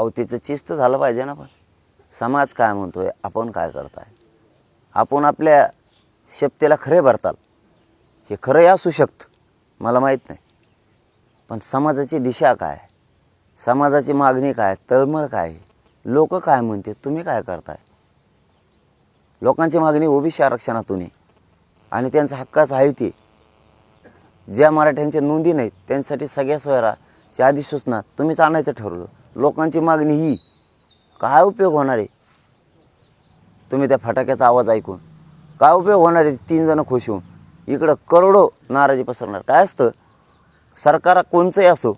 अवतीचं चिस्त झालं पाहिजे ना पण. समाज काय म्हणतोय? आपण काय करताय? आपण आपल्या शब्देला खरे भरताल. हे खरंही असू शकतं. मला माहीत नाही. पण समाजाची दिशा काय? समाजाची मागणी काय? तळमळ काय? लोक काय म्हणते? तुम्ही काय करताय? लोकांची मागणी ओबीसी आरक्षणातून आहे. आणि त्यांचा हक्काच आहे ते. ज्या मराठ्यांच्या नोंदी नाहीत त्यांच्यासाठी सगळ्या सोयराची अधिसूचना तुम्हीच आणायचं ठरवलं. लोकांची मागणी ही. काय उपयोग होणार आहे? तुम्ही त्या फटाक्याचा आवाज ऐकून. काय उपयोग होणार आहे? तीन जणं खुश होऊन. इकडं करोडो नाराजी पसरणार. काय असतं? सरकार कोणचंही असो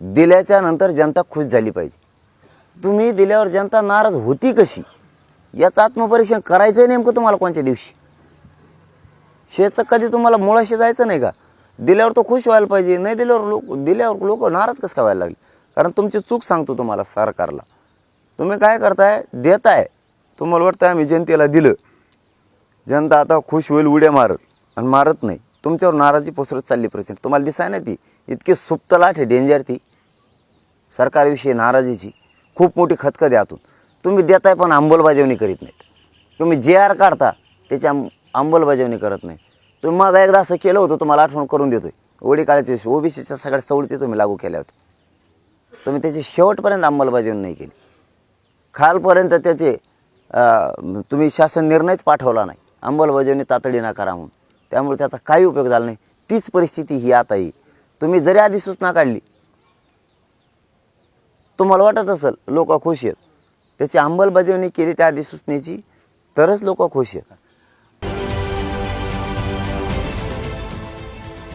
दिल्याच्या नंतर जनता खुश झाली पाहिजे. तुम्ही दिल्यावर जनता नाराज होती कशी? याचं आत्मपरीक्षण करायचं आहे नेमकं तुम्हाला कोणत्या दिवशी? शेचं कधी तुम्हाला मुळाशी जायचं नाही का? दिल्यावर तो खुश व्हायला पाहिजे. नाही दिल्यावर लोक दिल्यावर लोक नाराज कसं काय व्हायला लागले? कारण तुमची चूक सांगतो तुम्हाला सरकारला. तुम्ही काय करताय? देताय. तुम्हाला वाटतं आम्ही जनतेला दिलं. जनता आता खुश होईल उड्या मारत आणि मारत नाही. तुमच्यावर नाराजी पसरत चालली प्रचंड. तुम्हाला दिसाय ना ती. इतकी सुप्त लाट आहे डेंजर ती. सरकारविषयी नाराजीची खूप मोठी खतखत आहे आतून. तुम्ही देताय पण अंमलबजावणी करीत नाहीत. तुम्ही जे आर काढता त्याची अंम अंमलबजावणी करत नाही. तुम्ही माझा एकदा असं केलं होतं तुम्हाला आठवण करून देतोय. ओडी काळाच्या ओबीसीच्या सगळ्या सवलती तुम्ही लागू केल्या होत्या. तुम्ही त्याची शेवटपर्यंत अंमलबजावणी नाही केली. खालपर्यंत त्याचे तुम्ही शासन निर्णयच पाठवला नाही. अंमलबजावणी तातडीनं करा म्हणून. त्यामुळे त्याचा काही उपयोग झाला नाही. तीच परिस्थिती ही आता ही. तुम्ही जरी आधी सूचना काढली तुम्हाला वाटत असेल लोक खुश आहेत. त्याची अंमलबजावणी केली त्या अधिसूचनेची तरच लोक खुश आहेत.